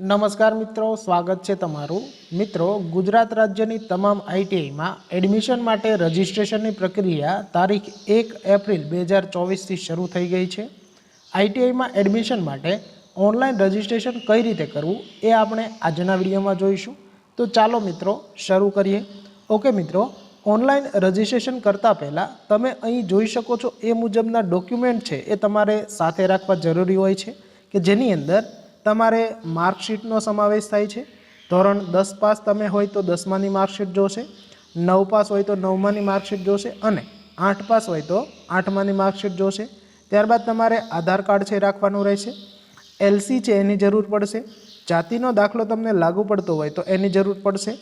નમસ્કાર મિત્રો, સ્વાગત છે તમારું. મિત્રો, ગુજરાત રાજ્યની તમામ આઈટીઆઈમાં એડમિશન માટે રજિસ્ટ્રેશનની પ્રક્રિયા તારીખ એક એપ્રિલ બે હજાર ચોવીસથી શરૂ થઈ ગઈ છે. આઈટીઆઈમાં એડમિશન માટે ઓનલાઈન રજિસ્ટ્રેશન કઈ રીતે કરવું એ આપણે આજના વિડીયોમાં જોઈશું. તો ચાલો મિત્રો, શરૂ કરીએ. ઓકે મિત્રો, ઓનલાઈન રજિસ્ટ્રેશન કરતાં પહેલાં તમે અહીં જોઈ શકો છો એ મુજબના ડોક્યુમેન્ટ છે એ તમારે સાથે રાખવા જરૂરી હોય છે કે જેની અંદર તમારે માર્કશીટનો સમાવેશ થાય છે. ધોરણ દસ પાસ તમે હોય તો દસમાની માર્કશીટ જોશે, નવ પાસ હોય તો નવમાની માર્કશીટ જોશે અને આઠ પાસ હોય તો આઠમાની માર્કશીટ જોશે. ત્યારબાદ તમારે આધાર કાર્ડ છે રાખવાનું રહેશે. એલસી છે એની જરૂર પડશે. જાતિનો દાખલો તમને લાગુ પડતો હોય તો એની જરૂર પડશે.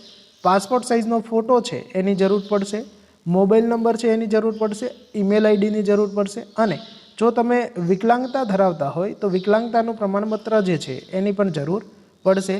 પાસપોર્ટ સાઇઝનો ફોટો છે એની જરૂર પડશે. મોબાઈલ નંબર છે એની જરૂર પડશે. ઈમેલ આઈડીની જરૂર પડશે અને જો તમે વિકલાંગતા ધરાવતા હોય તો વિકલાંગતાનું પ્રમાણપત્ર જે છે એની પણ જરૂર પડશે.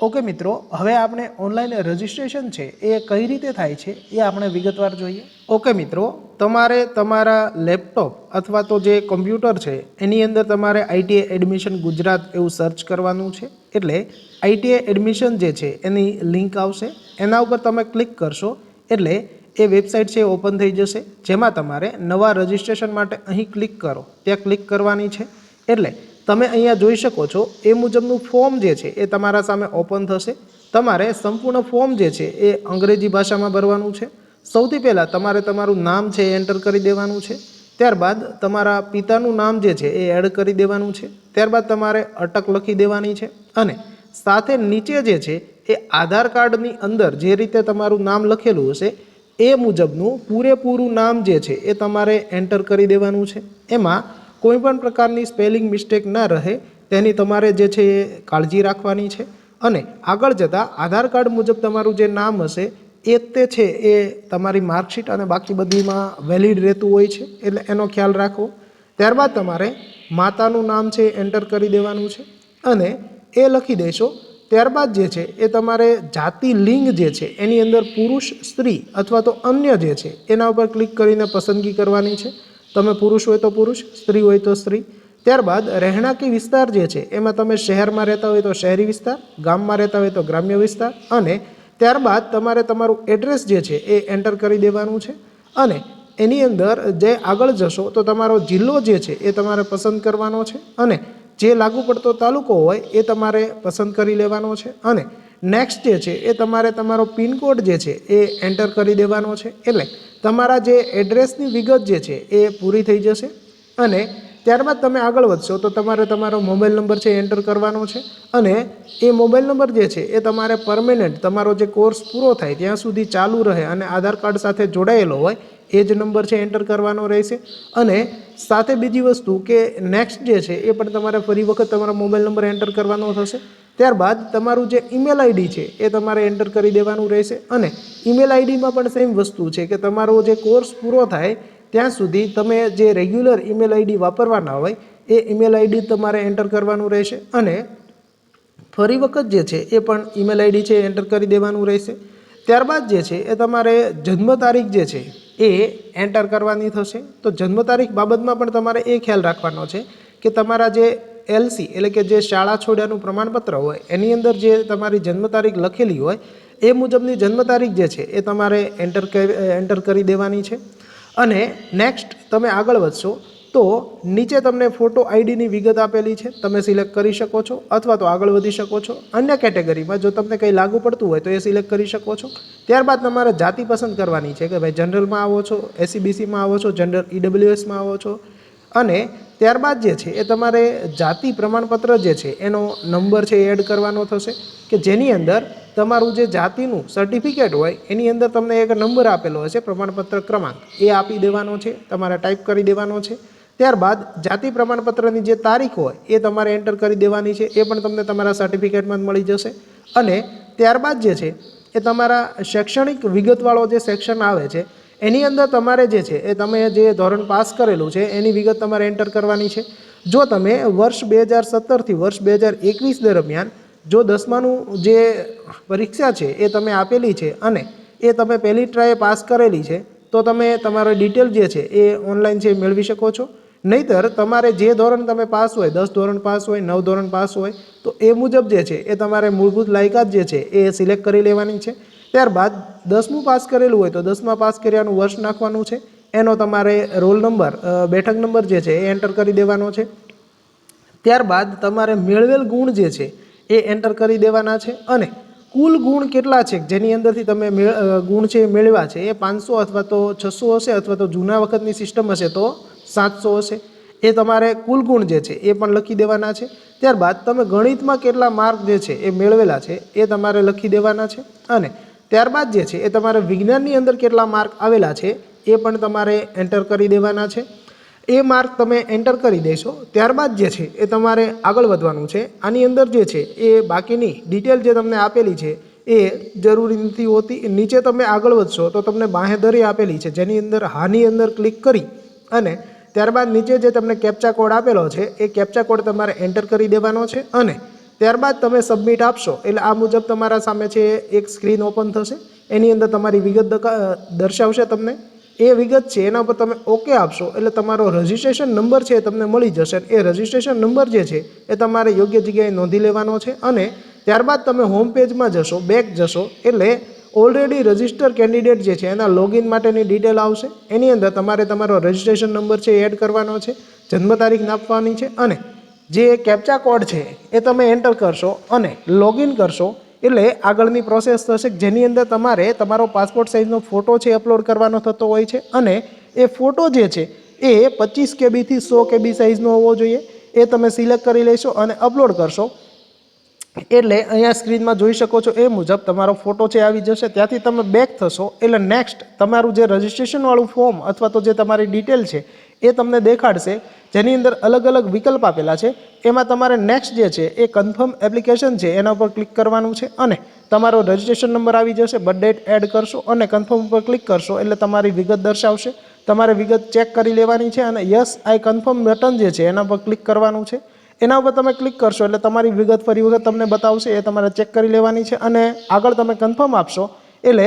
ઓકે મિત્રો, હવે આપણે ઓનલાઈન રજિસ્ટ્રેશન છે એ કઈ રીતે થાય છે એ આપણે વિગતવાર જોઈએ. ઓકે મિત્રો, તમારે તમારા લેપટોપ અથવા તો જે કોમ્પ્યુટર છે એની અંદર તમારે આઈટીઆઈ એડમિશન ગુજરાત એવું સર્ચ કરવાનું છે. એટલે આઈટીઆઈ એડમિશન જે છે એની લિંક આવશે. એના ઉપર તમે ક્લિક કરશો એટલે એ વેબસાઇટ છે એ ઓપન થઈ જશે. જેમાં તમારે નવા રજિસ્ટ્રેશન માટે અહીં ક્લિક કરો. ત્યાં ક્લિક કરવાની છે. એટલે તમે અહીંયા જોઈ શકો છો, એ મુજબનું ફોર્મ જે છે એ તમારા સામે ઓપન થશે. તમારે સંપૂર્ણ ફોર્મ જે છે એ અંગ્રેજી ભાષામાં ભરવાનું છે. સૌથી પહેલાં તમારે તમારું નામ છે એ એન્ટર કરી દેવાનું છે. ત્યારબાદ તમારા પિતાનું નામ જે છે એ એડ કરી દેવાનું છે. ત્યારબાદ તમારે અટક લખી દેવાની છે. અને સાથે નીચે જે છે એ આધાર કાર્ડની અંદર જે રીતે તમારું નામ લખેલું હશે એ મુજબનું પૂરેપૂરું નામ જે છે એ તમારે એન્ટર કરી દેવાનું છે. એમાં કોઈ પણ પ્રકારની સ્પેલિંગ મિસ્ટેક ના રહે, તેની તમારે જે છે એ કાળજી રાખવાની છે. અને આગળ જતાં આધાર કાર્ડ મુજબ તમારું જે નામ હશે, એ તે છે એ તમારી માર્કશીટ અને બાકી બધીમાં વેલિડ રહેતું હોય છે, એટલે એનો ખ્યાલ રાખવો ત્યારબાદ તમારે માતાનું નામ છે એન્ટર કરી દેવાનું છે. અને એ લખી દેશો ત્યારબાદ જે છે એ તમારે જાતિ લિંગ જે છે એની અંદર પુરુષ, સ્ત્રી અથવા તો અન્ય જે છે એના ઉપર ક્લિક કરીને પસંદગી કરવાની છે. તમે પુરુષ હોય તો પુરુષ, સ્ત્રી હોય તો સ્ત્રી. ત્યારબાદ રહેણાંકી વિસ્તાર જે છે એમાં તમે શહેરમાં રહેતા હોય તો શહેરી વિસ્તાર, ગામમાં રહેતા હોય તો ગ્રામ્ય વિસ્તાર અને ત્યારબાદ તમારે તમારું એડ્રેસ જે છે એ એન્ટર કરી દેવાનું છે અને એની અંદર જે આગળ જશો તો તમારો જિલ્લો જે છે એ તમારે પસંદ કરવાનો છે અને જે લાગુ પડતો તાલુકો હોય એ તમારે પસંદ કરી લેવાનો છે. અને નેક્સ્ટ જે છે, એ તમારે તમારો પિનકોડ જે છે, એ એન્ટર કરી દેવાનો છે. એટલે તમારા જે એડ્રેસની વિગત જે છે, એ પૂરી થઈ જશે. અને ત્યારબાદ તમે આગળ વધશો, તો તમારે તમારો મોબાઈલ નંબર છે એન્ટર કરવાનો છે. અને એ મોબાઈલ નંબર જે છે, એ તમારે પરમેનન્ટ તમારો જે કોર્સ પૂરો થાય ત્યાં સુધી ચાલુ રહે અને આધાર કાર્ડ સાથે જોડાયેલો હોય, એ જ નંબર છે એન્ટર કરવાનો રહેશે. અને સાથે બીજી વસ્તુ કે નેક્સ્ટ જે છે એ પણ તમારે ફરી વખત તમારો મોબાઈલ નંબર એન્ટર કરવાનો થશે. ત્યારબાદ તમારું જે ઈમેલ આઈડી છે એ તમારે એન્ટર કરી દેવાનું રહેશે અને ઈમેલ આઈડીમાં પણ સેમ વસ્તુ છે કે તમારો જે કોર્સ પૂરો થાય ત્યાં સુધી તમે જે રેગ્યુલર ઈમેલ આઈડી વાપરવાના હોય એ ઈમેલ આઈડી તમારે એન્ટર કરવાનું રહેશે અને ફરી વખત જે છે એ પણ ઈમેલ આઈડી છે એન્ટર કરી દેવાનું રહેશે. ત્યારબાદ જે છે એ તમારે જન્મ તારીખ જે છે એ એન્ટર કરવાની થશે. તો જન્મ તારીખ બાબતમાં પણ તમારે એ ખ્યાલ રાખવાનો છે કે તમારા જે એલસી એટલે કે જે શાળા છોડ્યાનું પ્રમાણપત્ર હોય, એની અંદર જે તમારી જન્મ તારીખ લખેલી હોય, એ મુજબની જન્મ તારીખ જે છે એ તમારે એન્ટર એન્ટર કરી દેવાની છે. અને નેક્સ્ટ તમે આગળ વધશો તો નીચે તમને ફોટો આઈડીની વિગત આપેલી છે. તમે સિલેક્ટ કરી શકો છો અથવા તો આગળ વધી શકો છો. અન્ય કેટેગરીમાં જો તમને કંઈ લાગુ પડતું હોય તો એ સિલેક્ટ કરી શકો છો. ત્યારબાદ તમારે જાતિ પસંદ કરવાની છે કે ભાઈ જનરલમાં આવો છો એસીબીસીમાં આવો છો, જનરલ ઈડબ્લ્યુએસમાં આવો છો. અને ત્યારબાદ જે છે એ તમારે જાતિ પ્રમાણપત્ર જે છે એનો નંબર છે એ એડ કરવાનો થશે કે જેની અંદર તમારું જે જાતિનું સર્ટિફિકેટ હોય એની અંદર તમને એક નંબર આપેલો હશે પ્રમાણપત્ર ક્રમાંક. એ આપી દેવાનો છે, તમારે ટાઈપ કરી દેવાનો છે. ત્યારબાદ જાતિ પ્રમાણપત્રની જે તારીખ હોય એ તમારે એન્ટર કરી દેવાની છે. એ પણ તમને તમારા સર્ટિફિકેટમાં મળી જશે. અને ત્યારબાદ જે છે, એ તમારા શૈક્ષણિક વિગતવાળો જે સેક્શન આવે છે, એની અંદર તમારે જે છે, એ તમે જે ધોરણ પાસ કરેલું છે, એની વિગત તમારે એન્ટર કરવાની છે. જો તમે વર્ષ બે હજાર સત્તરથી વર્ષ બે હજાર એકવીસ દરમિયાન જો દસમાનું જે પરીક્ષા છે, એ તમે આપેલી છે અને એ તમે પહેલી ટ્રાયે પાસ કરેલી છે, તો તમે તમારો ડિટેલ જે છે, એ ઓનલાઈન છે મેળવી શકો છો. નહીતર તમારે જે ધોરણ તમે પાસ હોય, દસ ધોરણ પાસ હોય, નવ ધોરણ પાસ હોય, તો એ મુજબ જે છે, એ તમારે મૂળભૂત લાયકાત જે છે, એ સિલેક્ટ કરી લેવાની છે. ત્યારબાદ દસમું પાસ કરેલું હોય તો દસમા પાસ કર્યાનું વર્ષ નાખવાનું છે. એનો તમારે રોલ નંબર બેઠક નંબર જે છે, એ એન્ટર કરી દેવાનો છે. ત્યારબાદ તમારે મેળવેલ ગુણ જે છે, એ એન્ટર કરી દેવાના છે. અને કુલ ગુણ કેટલા છે, જેની અંદરથી તમે ગુણ છે મેળવ્યા છે, એ પાંચસો અથવા તો છસો હશે અથવા તો જૂના વખતની સિસ્ટમ હશે તો સાતસો હશે. એ તમારે કુલ ગુણ જે છે, એ પણ લખી દેવાના છે. ત્યારબાદ તમે ગણિતમાં કેટલા માર્ક જે છે, એ મેળવેલા છે, એ તમારે લખી દેવાના છે. અને ત્યારબાદ જે છે, એ તમારે વિજ્ઞાનની અંદર કેટલા માર્ક આવેલા છે, એ પણ તમારે એન્ટર કરી દેવાના છે. એ માર્ક તમે એન્ટર કરી દેશો, ત્યારબાદ જે છે, એ તમારે આગળ વધવાનું છે. આની અંદર જે છે, એ બાકીની ડિટેલ જે તમને આપેલી છે, એ જરૂરી નથી હોતી. નીચે તમે આગળ વધશો તો તમને બાંહેધરી આપેલી છે, જેની અંદર હાની અંદર ક્લિક કરી અને ત્યારબાદ નીચે જે તમને કેપ્ચા કોડ આપેલો છે, એ કેપ્ચા કોડ તમારે એન્ટર કરી દેવાનો છે અને ત્યારબાદ તમે સબમિટ આપશો, એટલે આ મુજબ તમારા સામે છે એક સ્ક્રીન ઓપન થશે. એની અંદર તમારી વિગત દર્શાવશે તમને. એ વિગત છે, એના પર તમે ઓકે આપશો, એટલે તમારો રજિસ્ટ્રેશન નંબર છે એ તમને મળી જશે. એ રજિસ્ટ્રેશન નંબર જે છે, એ તમારે યોગ્ય જગ્યાએ નોંધી લેવાનો છે અને ત્યારબાદ તમે હોમ પેજમાં જશો બેક જશો, એટલે ઓલરેડી રજિસ્ટર કેન્ડિડેટ જે છે, એના લોગિન માટેની ડિટેલ આવશે. એની અંદર તમારે તમારો રજિસ્ટ્રેશન નંબર છે એડ કરવાનો છે, જન્મ તારીખ નાખવાની છે અને જે કેપ્ચા કોડ છે એ તમે એન્ટર કરશો અને લોગિન કરશો એટલે આગળની પ્રોસેસ થશે જેની અંદર તમારે તમારો પાસપોર્ટ સાઇઝનો ફોટો છે અપલોડ કરવાનો થતો હોય છે અને એ ફોટો જે છે એ પચીસ કેબીથી સો કેબી સાઇઝનો હોવો જોઈએ. એ તમે સિલેક્ટ કરી લેશો અને અપલોડ કરશો. એટલે અહીંયા સ્ક્રીનમાં જોઈ શકો છો, એ મુજબ તમારો ફોટો છે આવી જશે. ત્યાંથી તમે બેક થશો, એટલે નેક્સ્ટ તમારું જે રજિસ્ટ્રેશનવાળું ફોર્મ અથવા તો જે તમારી ડિટેલ છે, એ તમને દેખાડશે. જેની અંદર અલગ અલગ વિકલ્પ આપેલા છે. એમાં તમારે નેક્સ્ટ જે છે, એ કન્ફર્મ એપ્લિકેશન છે, એના ઉપર ક્લિક કરવાનું છે અને તમારો રજિસ્ટ્રેશન નંબર આવી જશે. બર્થ ડેટ એડ કરશો અને કન્ફર્મ ઉપર ક્લિક કરશો, એટલે તમારી વિગત દર્શાવશે. તમારે વિગત ચેક કરી લેવાની છે અને યસ આઈ કન્ફર્મ બટન જે છે, એના પર ક્લિક કરવાનું છે. એના ઉપર તમે ક્લિક કરશો એટલે તમારી વિગત ફરી વખત તમને બતાવશે, એ તમારે ચેક કરી લેવાની છે અને આગળ તમે કન્ફર્મ આપશો. એટલે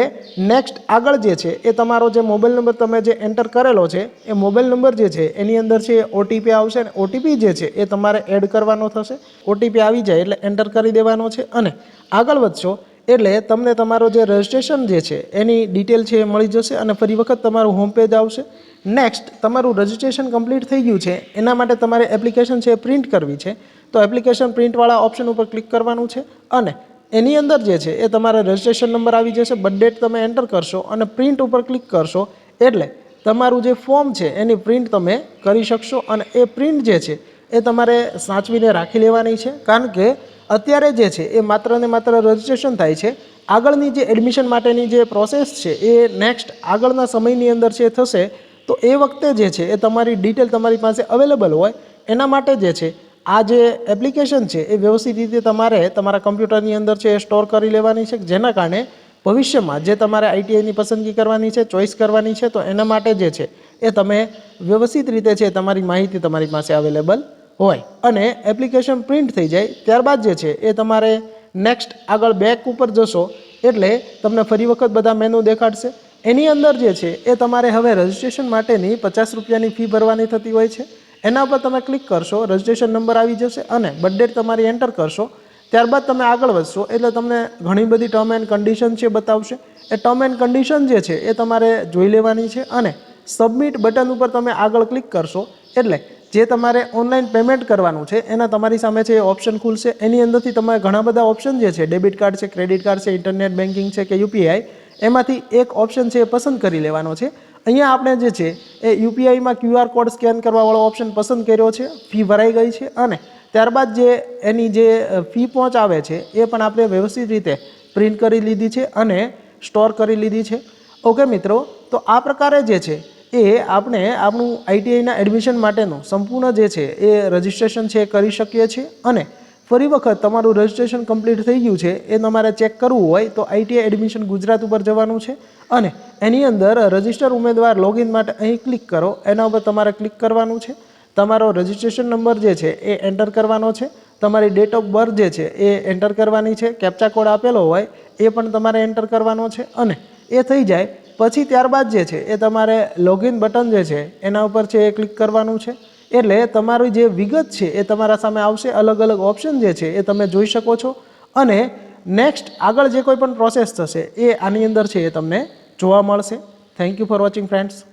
નેક્સ્ટ આગળ જે છે, એ તમારો જે મોબાઈલ નંબર તમે જે એન્ટર કરેલો છે, એ મોબાઈલ નંબર જે છે, એની અંદર છે ઓટીપી આવશે અને ઓટીપી જે છે, એ તમારે એડ કરવાનો થશે. ઓટીપી આવી જાય એટલે એન્ટર કરી દેવાનો છે અને આગળ વધશો એટલે તમને તમારો જે રજિસ્ટ્રેશન જે છે, એની ડિટેલ છે એ મળી જશે અને ફરી વખત તમારું હોમ પેજ આવશે. નેક્સ્ટ તમારું રજિસ્ટ્રેશન કમ્પ્લીટ થઈ ગયું છે. એના માટે તમારે એપ્લિકેશન છે એ પ્રિન્ટ કરવી છે. તો એપ્લિકેશન પ્રિન્ટવાળા ઓપ્શન ઉપર ક્લિક કરવાનું છે અને એની અંદર જે છે એ તમારે રજિસ્ટ્રેશન નંબર આવી જશે. બર્થ ડેટ તમે એન્ટર કરશો અને પ્રિન્ટ ઉપર ક્લિક કરશો. એટલે તમારું જે ફોર્મ છે એની પ્રિન્ટ તમે કરી શકશો અને એ પ્રિન્ટ જે છે એ તમારે સાચવીને રાખી લેવાની છે. કારણ કે અત્યારે જે છે એ માત્ર ને માત્ર રજિસ્ટ્રેશન થાય છે. આગળની જે એડમિશન માટેની જે પ્રોસેસ છે એ નેક્સ્ટ આગળના સમયની અંદર છે થશે તો એ વખતે જે છે, એ તમારી ડિટેલ તમારી પાસે અવેલેબલ હોય, એના માટે જે છે, આ જે એપ્લિકેશન છે, એ વ્યવસ્થિત રીતે તમારે તમારા કમ્પ્યુટરની અંદર છે, એ સ્ટોર કરી લેવાની છે, જેના કારણે ભવિષ્યમાં જે તમારે આઈટીઆઈની પસંદગી કરવાની છે ચોઈસ કરવાની છે, તો એના માટે જે છે, એ તમે વ્યવસ્થિત રીતે છે, તમારી માહિતી તમારી પાસે અવેલેબલ હોય. અને એપ્લિકેશન પ્રિન્ટ થઈ જાય, ત્યારબાદ જે છે, એ તમારે નેક્સ્ટ આગળ બેક ઉપર જશો, એટલે તમને ફરી વખત બધા મેનુ દેખાડશે. એની અંદર જે છે, એ તમારે હવે રજિસ્ટ્રેશન માટેની પચાસ રૂપિયાની ફી ભરવાની થતી હોય છે. એના પર તમે ક્લિક કરશો રજિસ્ટ્રેશન નંબર આવી જશે અને બર્થ ડેટ તમારી એન્ટર કરશો. ત્યારબાદ તમે આગળ વધશો, એટલે તમને ઘણી બધી ટર્મ એન્ડ કન્ડિશન છે બતાવશે. એ ટર્મ એન્ડ કન્ડિશન જે છે, એ તમારે જોઈ લેવાની છે અને સબમિટ બટન ઉપર તમે આગળ ક્લિક કરશો, એટલે જે તમારે ઓનલાઈન પેમેન્ટ કરવાનું છે, એના તમારી સામે છે એ ઓપ્શન ખુલશે. એની અંદરથી તમારે ઘણા બધા ઓપ્શન જે છે ડેબિટ કાર્ડ છે ક્રેડિટ કાર્ડ છે ઇન્ટરનેટ બેન્કિંગ છે કે યુપીઆઈ એમાંથી એક ઓપ્શન છે એ પસંદ કરી લેવાનો છે. અહીંયા આપણે જે છે એ યુપીઆઈમાં ક્યુઆર કોડ સ્કેન કરવાવાળો ઓપ્શન પસંદ કર્યો છે. ફી ભરાઈ ગઈ છે અને ત્યારબાદ જે એની જે ફી પહોંચાવે છે એ પણ આપણે વ્યવસ્થિત રીતે પ્રિન્ટ કરી લીધી છે અને સ્ટોર કરી લીધી છે. ઓકે મિત્રો, તો આ પ્રકારે જે છે એ આપણે આપણું આઈટીઆઈના એડમિશન માટેનું સંપૂર્ણ જે છે એ રજિસ્ટ્રેશન છે એ કરી શકીએ છીએ અને ફરી વખત તમારું રજિસ્ટ્રેશન કમ્પ્લીટ થઈ ગયું છે, એ તમારે ચેક કરવું હોય તો આઈટીઆઈ એડમિશન ગુજરાત ઉપર જવાનું છે. અને એની અંદર રજિસ્ટર ઉમેદવાર લોગિન માટે અહીં ક્લિક કરો, એના ઉપર તમારે ક્લિક કરવાનું છે. તમારો રજિસ્ટ્રેશન નંબર જે છે એ એન્ટર કરવાનો છે. તમારી ડેટ ઓફ બર્થ જે છે એ એન્ટર કરવાની છે. કેપ્ચા કોડ આપેલો હોય એ પણ તમારે એન્ટર કરવાનો છે. અને એ થઈ જાય, પછી ત્યારબાદ જે છે એ તમારે લોગિન બટન જે છે એના ઉપર છે એ ક્લિક કરવાનું છે. એટલે તમારી જે વિગત છે એ તમારા સામે આવશે. અલગ અલગ ઓપ્શન જે છે એ તમે જોઈ શકો છો. અને નેક્સ્ટ આગળ જે કોઈ પણ પ્રોસેસ થશે એ આની અંદર છે એ તમને જોવા મળશે. Thank you for watching friends